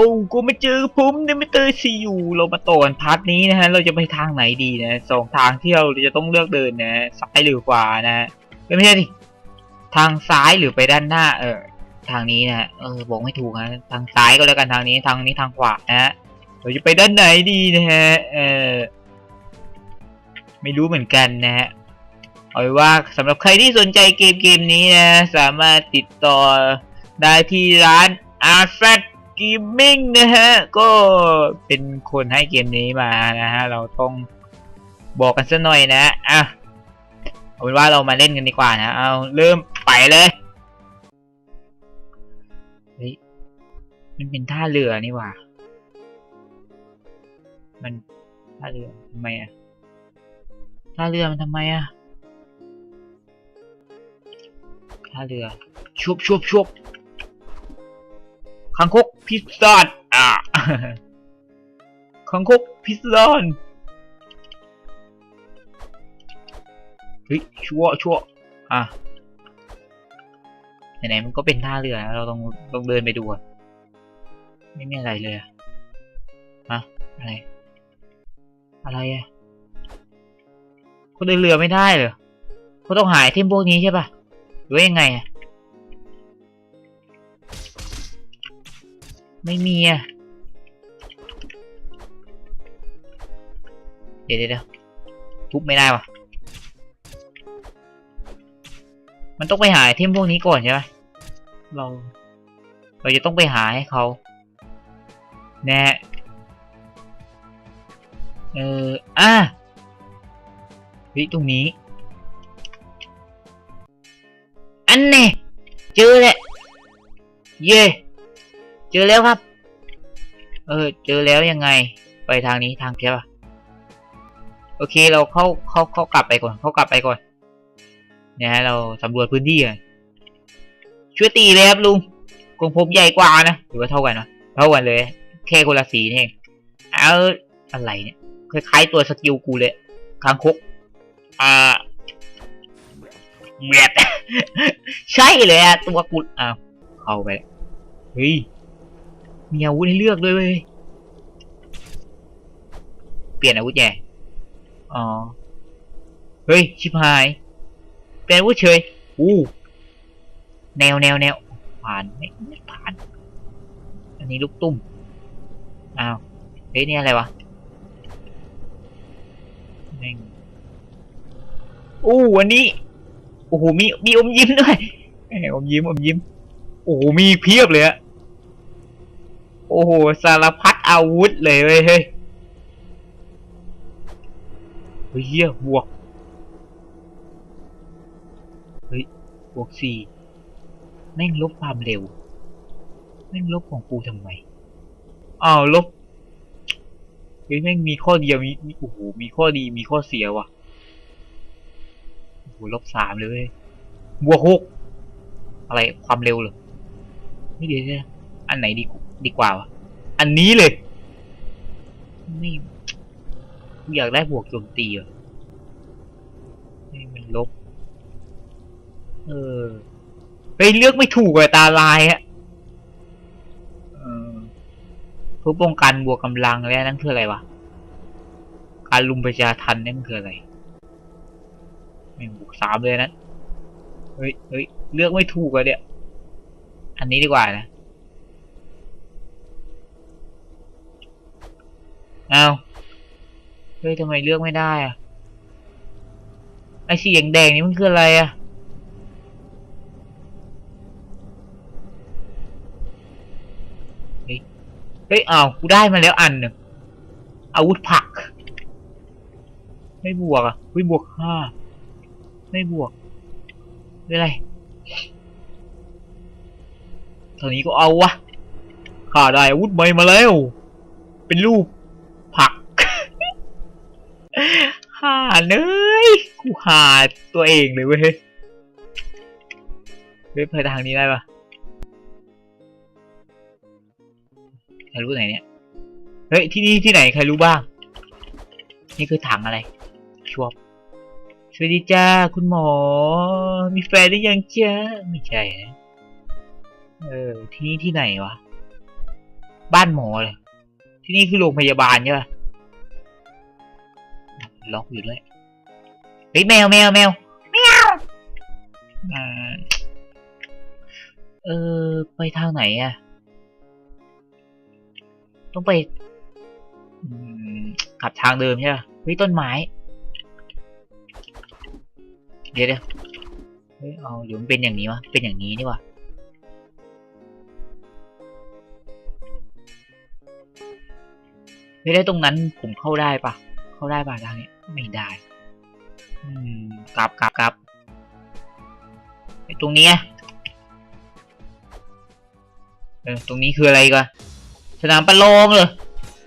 อ้กูไม่เจอผมเดมิเตอร์ซียูเรามาต่อกันพาร์ทนี้นะฮะ เราจะไปทางไหนดีนะสองทางที่เราจะต้องเลือกเดินนะซ้ายหรือขวานะฮะเอ้ยไม่ใช่ดิทางซ้ายหรือไปด้านหน้า เออ ทางนี้นะฮะเออบอกไม่ถูกนะทางซ้ายก็แล้วกันทางนี้ทางนี้ทางขวานะฮะเราจะไปด้านไหนดีนะฮะเออไม่รู้เหมือนกันนะฮะเอาไว้ว่าสำหรับใครที่สนใจเกมเกมนี้นะ สามารถติดต่อได้ที่ร้าน a r f a t Gaming นะฮะ ก็เป็นคนให้เกมนี้มานะฮะ เราต้องบอกกันสักหน่อยนะอะเอาเป็นว่าเรามาเล่นกันดีกว่านะ เอาเริ่มไปเลยเฮ้ยมันเป็นท่าเรือนี่หว่า มันท่าเรือทำไมอะท่าเรือมันทำไมอะท่าเรือชุบชุบชุบ คังคกพิซซ่านอะคังคกพิซซ่านเฮ้ยชั่วชั่วอะไหนๆมันก็เป็นท่าเรือเราต้องต้องเดินไปดูไม่มีอะไรเลยอะฮะอะไร อะไรอะเขาเดินเรือไม่ได้เหรอเขาต้องหายเทมพวกนี้ใช่ปะหรือยังไงอะ ไม่มีอะเดี๋ยวเดี๋ยวทุบไม่ได้วะมันต้องไปหาไอเทมพวกนี้ก่อนใช่ไหมเรา เราจะต้องไปหาให้เขา แน่ เออ อะเฮ้ยตรงนี้ อันเน่เจอแล้วเย่ เจอแล้วครับ เออ เจอแล้วยังไง ไปทางนี้ทางใช่ปะโอเค เราเข้าเข้าเข้ากลับไปก่อน เข้ากลับไปก่อน เนี่ยฮะเราสำรวจพื้นที่ก่อนช่วยตีเลยครับลุงกรงผมใหญ่กว่านะหรือว่าเท่ากันวะเท่ากันเลย แค่คนละสีนี่เองเอาอะไรเนี่ยคล้ายๆตัวสกิลกูเลยคางคกอ่าเมียดใช่เลยอะตัวกูอ้าวเข้าไปเฮ้ย มีอาวุธให้เลือกด้วยเว้ย เปลี่ยนอาวุธแย่อ๋อ เฮ้ย ชิบหาย เปลี่ยนอาวุธเฉย อู้ แนวแนวแนว ผ่านไม่ผ่าน อันนี้ลูกตุ้ม อ้าว เฮ้ย นี่อะไรวะแม่งอู้วันนี้ โอ้โห มี มีอมยิ้มด้วยแหมอมยิ้มอมยิ้ม โอ้โห มีเพียบเลยอะ โอ้โห สารพัดอาวุธเลยเว้ยเฮ้ยเฮ้ยเฮียบวก เฮ้ย บวกสี่แม่งลบความเร็ว แม่งลบของกูทำไม อ้าวลบ เฮ้ย แม่งมีข้อเดียวมีโอ้โห มีข้อดีมีข้อเสียว่ะ โอ้โห ลบสามเลยเว้ย บวกหกอะไรความเร็วเหรอไม่ดีใช่ไหมอันไหนดี ดีกว่า อันนี้เลย ไม่กูอยากได้บวกโจมตีอะให้มันลบ เออเฮ้ยเลือกไม่ถูกเลยตาลายอะเออพื่อป้องกันบวกกำลังแล้วนั่นคืออะไรวะ การลุมประชาทันนั่นคืออะไรแม่บุกสามเลยนะ เฮ้ยเฮ้ยเลือกไม่ถูกอะเนี่ย อันนี้ดีกว่านะ เอาเฮ้ยทำไมเลือกไม่ได้อะไอ้สีแดงๆนี่มันคืออะไรอะเฮ้ยเอากูได้มาแล้วอันหนึ่งอาวุธผัก ไม่บวกอะเฮ้ยบวกห้าไม่บวกไม่เป็นไรตอนนี้ก็เอาวะข้าได้อาวุธใหม่มาแล้ว เป็นรูป ห่าเนยกูหาตัวเองเลยเว้ยเฮ้ยไปทางนี้ได้ปะใครรู้ไหนเนี่ย เฮ้ย ที่นี่ที่ไหนใครรู้บ้าง นี่คือถังอะไร ชวบ สวัสดีจ้า คุณหมอ มีแฟนหรือยังจ้า ไม่ใช่นะเออ ที่นี่ที่ไหนวะ บ้านหมอเลย ที่นี่คือโรงพยาบาลใช่ปะ ล็อกอยู่ด้วยเฮ้ยแมวแมวแมวแมวอ่าเออไปทางไหนอะต้องไปอืมกลับทางเดิมใช่ปะเฮ้ยต้นไม้ เดี๋ยวเดี๋ยวเฮ้ยเอาหรือมันเป็นอย่างนี้วะเป็นอย่างนี้นี่วะเฮ้ยแล้วตรงนั้นผมเข้าได้ปะ เขาได้ปะทางนี้ไม่ได้อืมกลับกลับกลับไอ้ตรงนี้เออตรงนี้คืออะไรกันสนามประลองเหรอ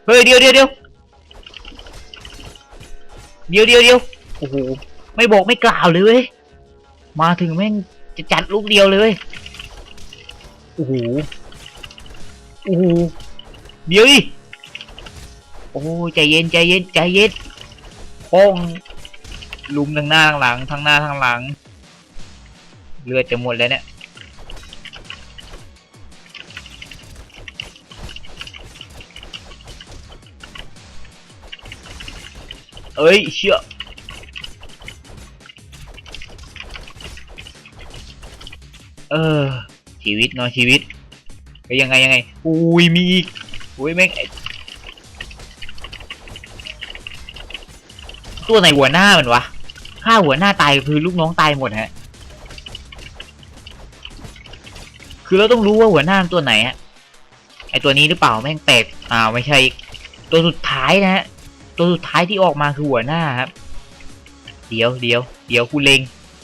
เฮ้ยเดี๋ยวเดี๋ยวเดี๋ยวเดี๋ยวเดี๋ยวเดี๋ยวโอ้โหไม่บอกไม่กล่าวเลย มาถึงแม่งจะจัดลูกเดียวเลยเว้ยโอ้โหโอ้โหเดี๋ยวดิ โอ้ใจเย็นใจเย็นใจเย็นโป้งลุมทั้งหน้าทั้งหลังทั้งหน้าทั้งหลัง เลือดจะหมดแล้วเนี่ยเอ้ยเชื่อเออชีวิตเนาะชีวิตไปยังไงยังไงอุ้ยมีอีกอุ้ยแม่ง ตัวไหนหัวหน้ามันวะฆ่าหัวหน้าตายคือลูกน้องตายหมดฮะ คือเราต้องรู้ว่าหัวหน้าตัวไหนฮะ ไอตัวนี้หรือเปล่าแม่งแตกอ้าวไม่ใช่ ตัวสุดท้ายนะฮะ ตัวสุดท้ายที่ออกมาคือหัวหน้าครับ เดี๋ยวเดี๋ยวเดี๋ยวคุณเลง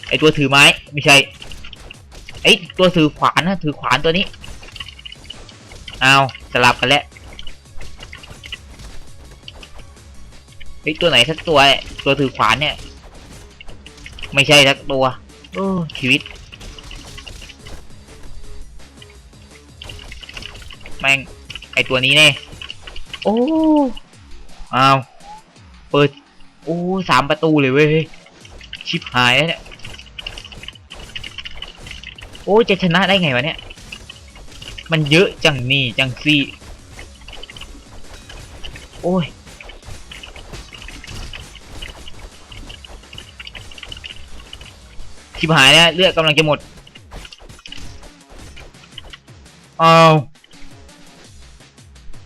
ไอตัวถือไม้ไม่ใช่ ไอตัวถือขวานนะถือขวานตัวนี้อ้าวสลับกันแล้ว ไอยตัวไหนสักตัวเนี่ยตัวถือขวานเนี่ย ไม่ใช่สักตัวโอ้ชีวิต แม่งไอตัวนี้แน่โอ้อ้าวเปิดโอ้สามประตูเลยเว้ยชิบหายแล้วเนี่ยโอ้จะชนะได้ไงวะเนี่ย มันเยอะจังนี่จังซี่ โอ้ย ชิบหายแล้วเลือดกำลังจะหมดอ้าว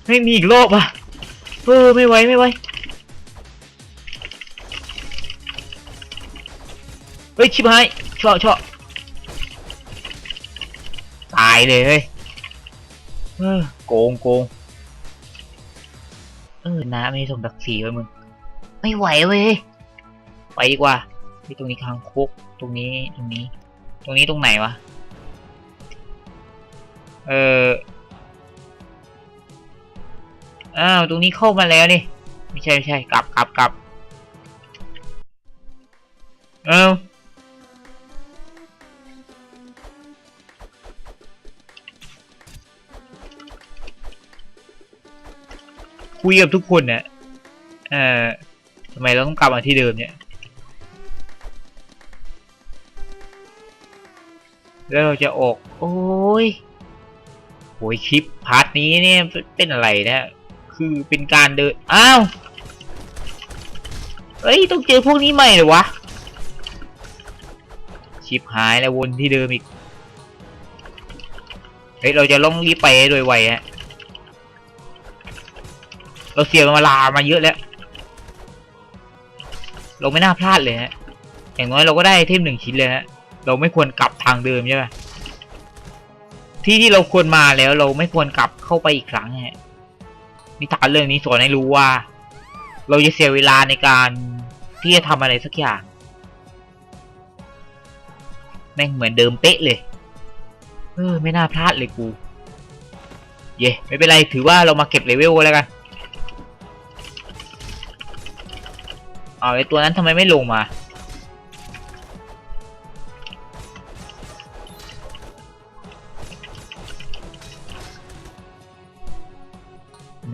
ไม่มีอีกรอบอะเออไม่ไหวไม่ไหวเฮ้ยชิบหายชอบชอบตายเลยเฮ้ยเออโกงโกงเออน้าไม่สมศักดิ์ศรีไว้มึง ไม่ไหวเว้ยไปดีกว่าที่ตรงนี้คางคกต รงนี้ตรงนี้ ตรงนี้ตรงไหนวะ เอออ้าวตรงนี้เข้ามาแล้วนี่ไม่ใช่ไม่ใช่กลับกลับกลับเอ้าคุยกับทุกคนเนี่ยเอ่อทำไมเราต้องกลับมาที่เดิมเนี่ย แล้วเราจะออก โอ้ยโอ้ยคลิปพาร์ทนี้เนี่ยเป็นอะไรนะ คือเป็นการเดิน อ้าว เฮ้ย ต้องเจอพวกนี้ใหม่เหรอวะ ชิปหายแล้ววนที่เดิมอีก เฮ้ย เราจะล่องรีบไปโดยไวฮะ เราเสียเวลามาเยอะแล้ว เราไม่น่าพลาดเลยฮะ อย่างน้อยเราก็ได้เทมหนึ่งชิ้นเลยฮะ เราไม่ควรกลับ ทางเดิมใช่ไหมที่ที่เราควรมาแล้วเราไม่ควรกลับเข้าไปอีกครั้งฮะนิทานเรื่องนี้สอนให้รู้ว่า เราจะเสียเวลาในการที่จะทำอะไรสักอย่าง แม่งเหมือนเดิมเป๊ะเลย เออ ไม่น่าพลาดเลยกู เย่ไม่เป็นไรถือว่าเรามาเก็บเลเวลกันแล้วกันเอาไอตัวนั้นทำไมไม่ลงมา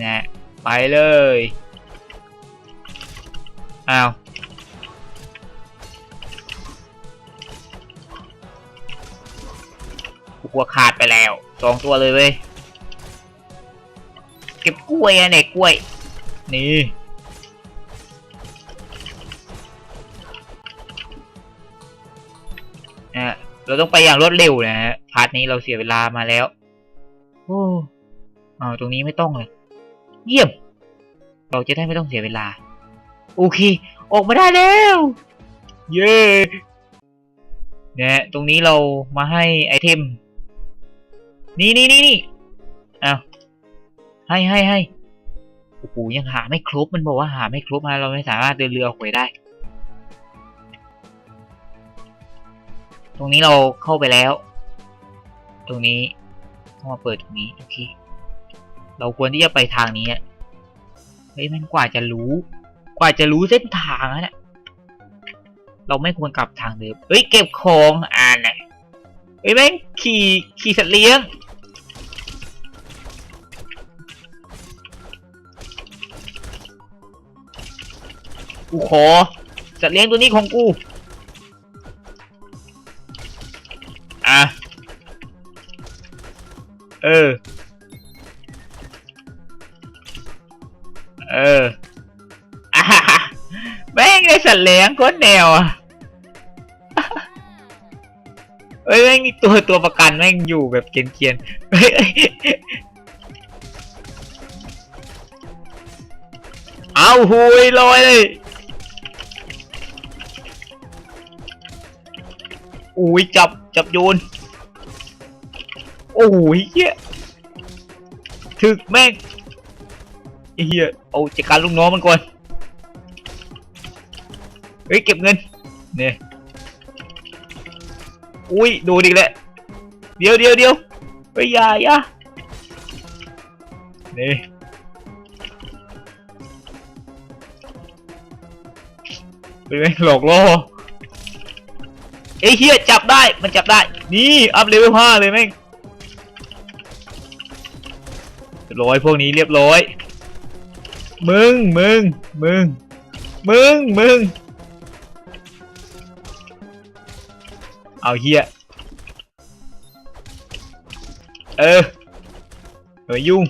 นะไปเลย อ้าว หัวขาดไปแล้วสองตัวเลยเว้ย เก็บกล้วยอะเนี่ยกล้วย นี่นะเราต้องไปอย่างรวดเร็วนะฮะ พาร์ทนี้เราเสียเวลามาแล้ว โอ้เอาตรงนี้ไม่ต้องเลย เยี่ยม เราจะได้ไม่ต้องเสียเวลา โอเค ออกมาได้แล้ว เย้เนี่ยตรงนี้เรามาให้ไอเทม นี่นี่นี่นี่อ้าวให้ให้ให้โอ้โหยังหาไม่ครบมันบอกว่าหาไม่ครบนะเราไม่สามารถเดินเรือออกไปได้ ตรงนี้เราเข้าไปแล้ว ตรงนี้เข้ามาเปิดตรงนี้โอเค เราควรที่จะไปทางนี้เฮ้ยมันกว่าจะรู้ กว่าจะรู้เส้นทางอะเนี่ยเราไม่ควรกลับทางเดิมเฮ้ยเก็บของอ่านนะเฮ้ยแม่งขี่ขี่สัตว์เลี้ยงกูขอสัตว์เลี้ยงตัวนี้ของกู อะ เออ ม่งไอสัตว์เลี้ยงโคตรแนวอะเฮ้ยแม่งมีตัวตัวประกันแม่งอยู่แบบเกรียนๆเฮ้ยเฮ้ยเอาหุยลอยเลยอุ้ยจับจับโยนโอ้ยเฮียถึกแม่งเฮียเอาจัดการลูกน้องมันก่อน เฮ้ยเก็บเงินเนี่ยอุ้ยดูดิแหละเดี๋ยวเดี๋ยวเดี๋ยวไปอย่าอย่านี่ไปแม่งหลอกล่อไอ้เฮียจับได้มันจับได้ นี่อัพเลเวลห้าเลยแม่งร้อยพวกนี้เรียบร้อย มึงมึงมึงมึงมึง เอาเฮียเออเออยุ่ง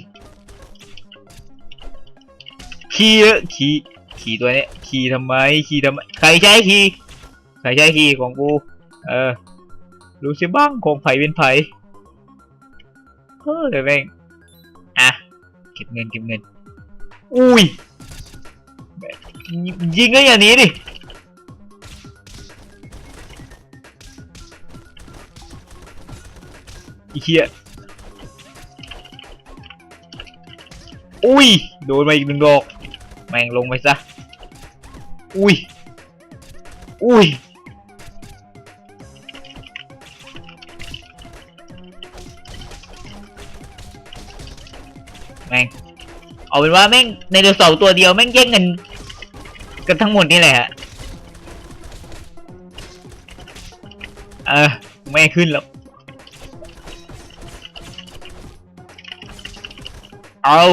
ขี่เออขี่ขี่ตัวเนี้ยขี่ทำไมขี่ทำไมใครใช้ขี่ใครใช้คีย์ของกู เออ รู้สิบ้างของไผ่เป็นไผ่เฮ้ยแม่งอะเก็บเงินเก็บเงิน อุ้ยยิงก็อย่างนี้ดิ อีเหี้ยอุ้ย โดนมาอีกหนึ่งดอก แม่งลงไปซะ อุ้ย อุ้ย แม่ง เอาเป็นว่าแม่งในเดือเสาร์ตัวเดียวแม่งแย่งเงินกันทั้งหมดนี่แหละฮะเออ ไม่ขึ้นแล้ว เอา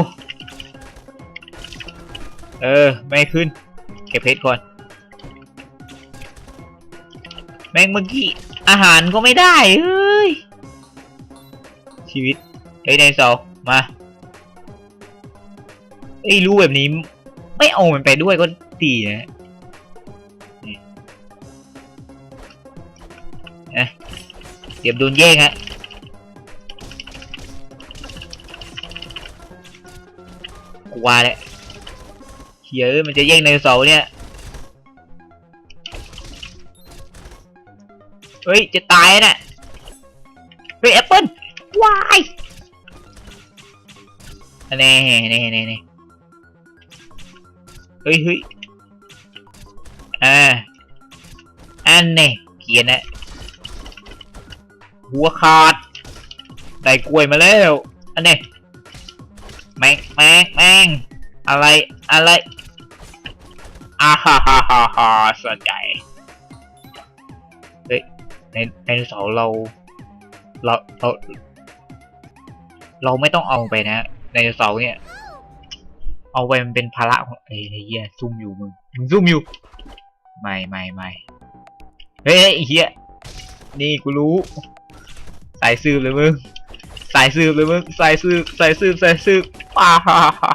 เออ ไม่ขึ้น เก็บเพชรก่อน แม่งเมื่อกี้ อาหารก็ไม่ได้เฮ้ย ชีวิตเฮ้ยในเสามาเอ้ยรู้แบบนี้ ไม่เอามันไปด้วยก็ดีนะเอ๊ะเดี๋ยวโดนแย่งฮะ กูว่าแหละเฮียเอ้ยมันจะแย่งในเสาเนี่ยเฮ้ย จะตายน่ะเฮ้ยแอปเปิ้ลวายอันนี้นี่นี่นี่เฮ้ยเฮ้ยอ่าอันนี้เขียนนะหัวขาดได้กล้วยมาแล้ว อันนี้ แมงแมงแมงอะไรอะไรอ่าฮ่าฮ่าฮ่าฮ่าสะใจในในเสาเรา เราเรา เราไม่ต้องเอาไปนะในเสาเนี่ย เอาไปมันเป็นภาระของเอ้ยไอ้เฮียซุ่มอยู่มึงมึงซุ่มอยู่ไม่ไม่ไม่เฮ้ยไอ้เฮียนี่กูรู้ สายสืบเลยมึง สายสืบเลยมึงสายสืบสายสืบสายสืบอ่าฮ่าฮ่า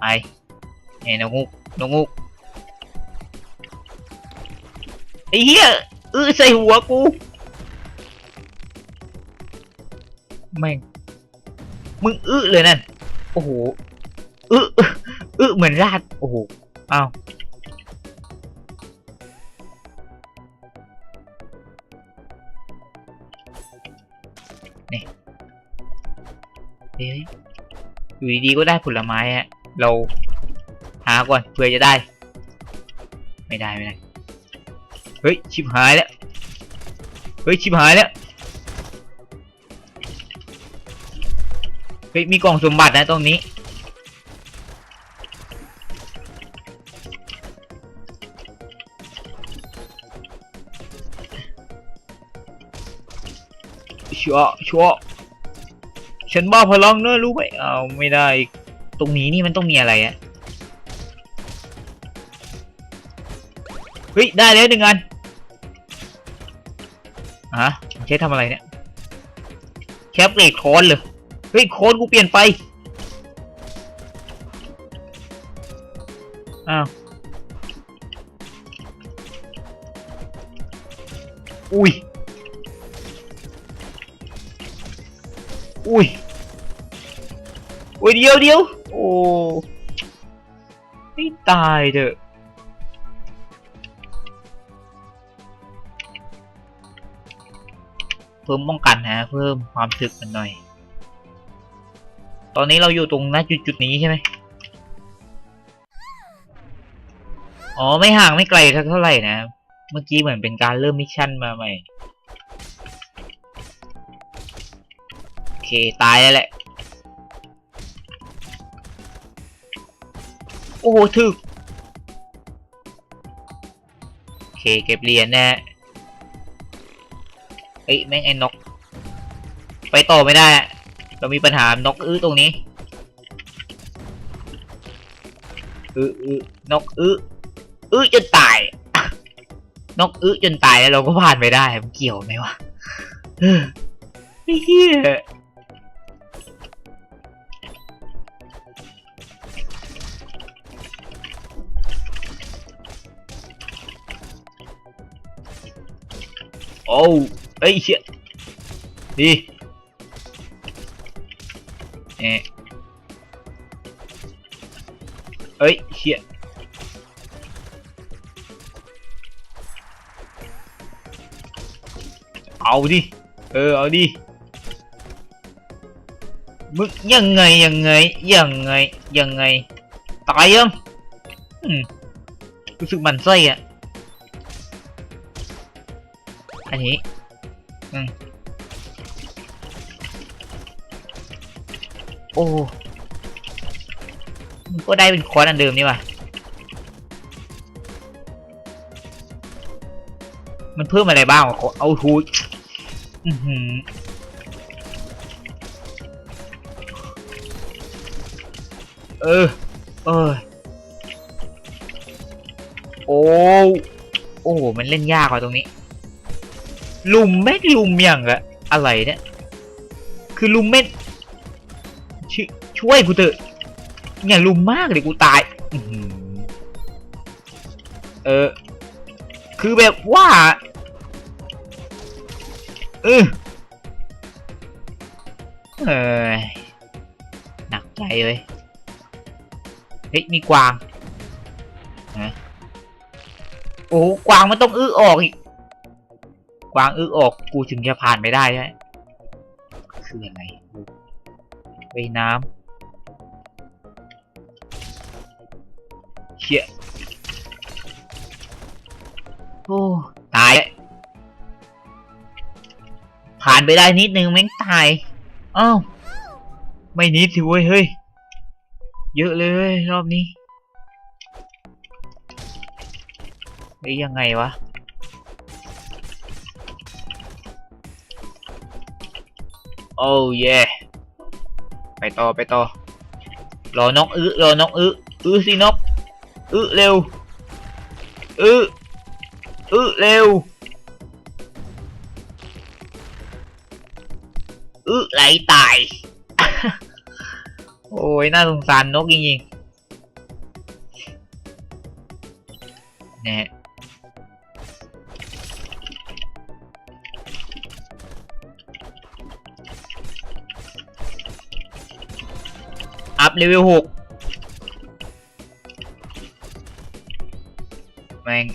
ไปเนี่ยนกงูนกงูไอ้เหี้ยเออใส่หัวกูแม่งมึงอื้อเลยนั่นโอ้โหอื้ออื้ออื้อเหมือนราดโอ้โหอ้าว อยู่ดีๆก็ได้ผลไม้ฮะ เราหาก่อนเพื่อจะได้ ไม่ได้ไม่ได้ เฮ้ยชิบหายแล้ว เฮ้ยชิบหายแล้ว เฮ้ยมีกล่องสมบัตินะตรงนี้ชัวชัว ฉันบ้าพลังเนอะรู้ไหมเอาไม่ได้ตรงนี้นี่มันต้องมีอะไรอะเฮ้ยได้แล้วหนึ่งอันอะใช้ทำอะไรเนี่ยแคปเกรดโคนเลยเฮ้ยโคนกูเปลี่ยนไปอ้าวอุ้ย อุ้ยอุ้ยเดียวเดียวโอ้ไม่ตายเถอะเพิ่มป้องกันฮะเพิ่มความถึกมันหน่อย ตอนนี้เราอยู่ตรงน้าจุดจุดนี้ใช่ไหมอ๋อไม่ห่างไม่ไกลเท่าไหร่นะ เมื่อกี้เหมือนเป็นการเริ่มมิชชั่นมาใหม่ เค ตายแล้วแหละ โอ้โหถึกโอเค เก็บเหรียญแน่เอ้ยแม่งไอ้นก ไปต่อไม่ได้ เรามีปัญหานกอื้อตรงนี้อื้ออื้อนกอื้ออื้อจนตาย นกอื้อจนตายแล้วเราก็ผ่านไปได้มันเกี่ยวไหมวะเออไอ้เหี้ย โอ้เอ้ยเชี่ยดีเอะเอ้ยเชี่ยเอาดิเออเอาดิมึ อืมรู้สึกหมันไส้อะอันนี้อืมโอ้มันก็ได้เป็นคอร์สอันเดิมนี่ว่ะมันเพิ่มอะไรบ้างวะเอาทูดอือหือเออ เออ โอ้ โอ้ มันเล่นยากกว่าตรงนี้ ลุมแม่งลุมอย่างอะอะไรเนี่ย คือลุมแม่งชช่วยกูเถอะอย่าลุมมากเลยกูตายเออ คือแบบว่าเออเออหนักใจเลยเฮ้ยมีกวางฮะโอ้กวางมันต้องอื้อออกอีก วางอึกออก กูถึงจะผ่านไม่ได้ใช่ไหมคืออะไรไปน้ำเชี่ยโอ้ตาย ผ่านไปได้นิดนึงแม่งตายอ้าวไม่นิดสิเว้ยเฮ้ย เยอะเลยเว้ยรอบนี้เฮ้ยยังไงวะ โอ้เย่ไปต่อไปต่อ รอนกอื้อรอนกอื้ออื้อสินกอื้อเร็วอื้ออื้อเร็วอื้อไหลตาย โอ้ยน่าสงสารนกจริงๆเนี่ย อัพเลเวลหกแม่ง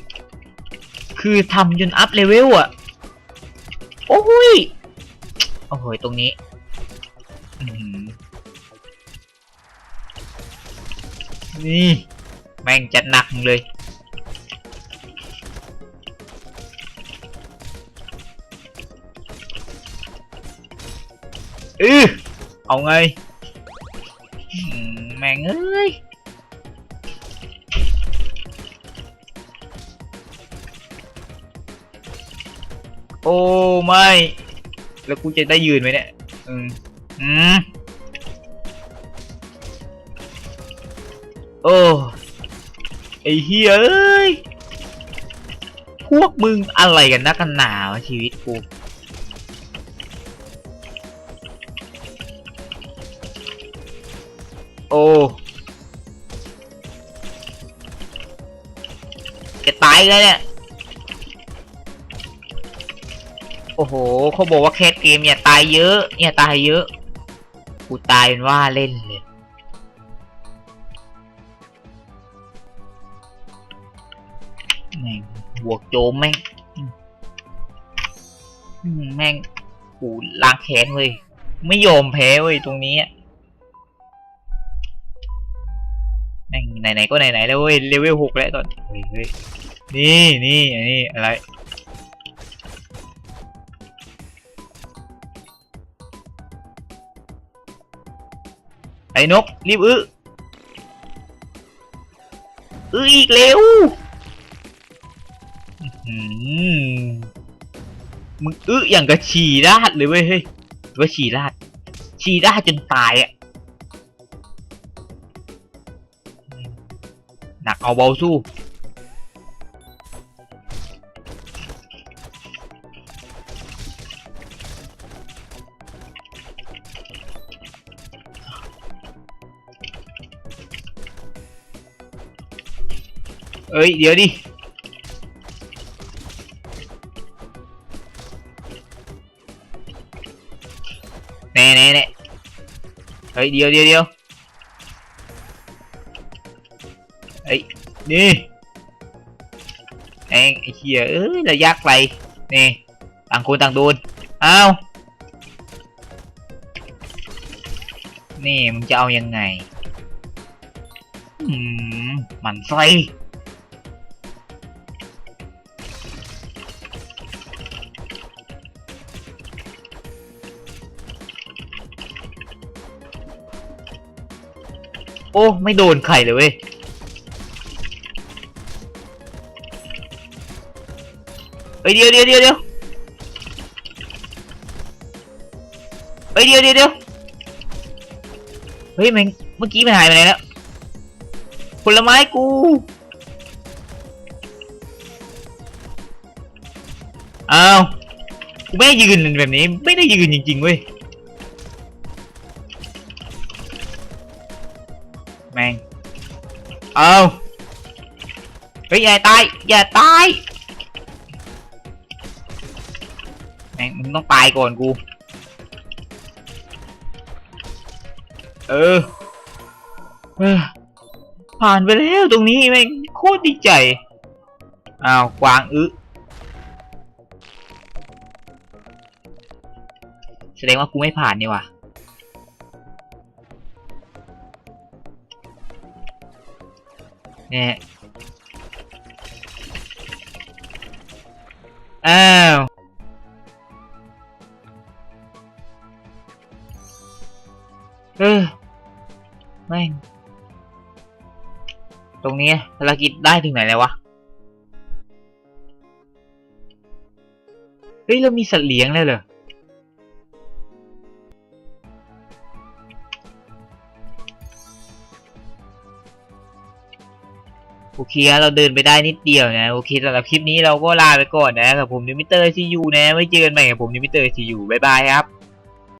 คือทำจนอัพเลเวลอะโอ้ยโอ้โหตรงนี้นี่ แม่งจัดหนักเลยอือเอาไง ไม่ แล้วกูจะได้ยืนไหมเนี่ย อืม อืม โอ้ ไอเฮียเอ้ย พวกมึงอะไรกันนักกันหนาวะชีวิตกู โอ้จะตายเลยเนี่ย อ้โหเขาบอกว่าแคสเกมอย่าตายเยอะอย่าตายเยอะ กูตายเป็นว่าเล่นเลยแม่งบวกโจมแม่งแม่งกูล้างแค้นเว้ย ไม่ยอมแพ้เว้ยตรงนี้อะแม่งไหนๆก็ไหนๆแล้วเว้ยเลเวลหกแล้วตอนเฮ้เฮ้ยนี่นี่อันนี้อะไร อ้นก รีบอื้ออื้ออีกเร็วมึงอื้ออย่างกับฉี่ราดเลยเว้ยเฮ้ยหรือว่าฉี่ราดฉี่ราดจนตายอะหนักเอาเบาสู้ เอ้ยเดี๋ยวดิ แน่แน่แน่เฮ้ยเดี๋ยวเดี๋ยวเดี๋ยวเฮ้ยนี่แองไอ้เหี้ยเอ้ยระยะไกลนี่ต่างคนต่างโดนอ้าวนี่มึงจะเอายังไง อืมหมันไส้ โอ้ไม่โดนใครเลยเว้ยเฮ้ยเดี๋ยวเดี๋ยวเดี๋ยวเดี๋ยวเฮ้ยเดี๋ยวเดี๋ยวเดี๋ยวเฮ้ยม่งเมื่อกี้มันหายไปไหนแล้วผลไม้กูอ้าวกูไม่ได้ยืนแบบนี้ไม่ได้ยืนจริงๆเว้ย เอาเฮ้ยอย่าตายอย่าตายแม่งมึงต้องตายก่อนกู เออเออผ่านไปแล้วตรงนี้แม่งโคตรดีใจอ้าวกวางอึแสดงว่ากูไม่ผ่านนี่ว่ะ เนี่ยอ้าวเออแม่งตรงนี้ภารกิจได้ถึงไหนแล้ววะ เฮ้ย เรามีสัตว์เลี้ยงแล้วเหรอ เคเราเดินไปได้นิดเดียวนะโอเคสำหรับคลิปนี้เราก็ลาไปก่อนนะครับผมนิมิเตอร์ซียูนะไว้เจอกันใหม่กับผมนิมิเตอร์ซียูบ๊ายบายครับ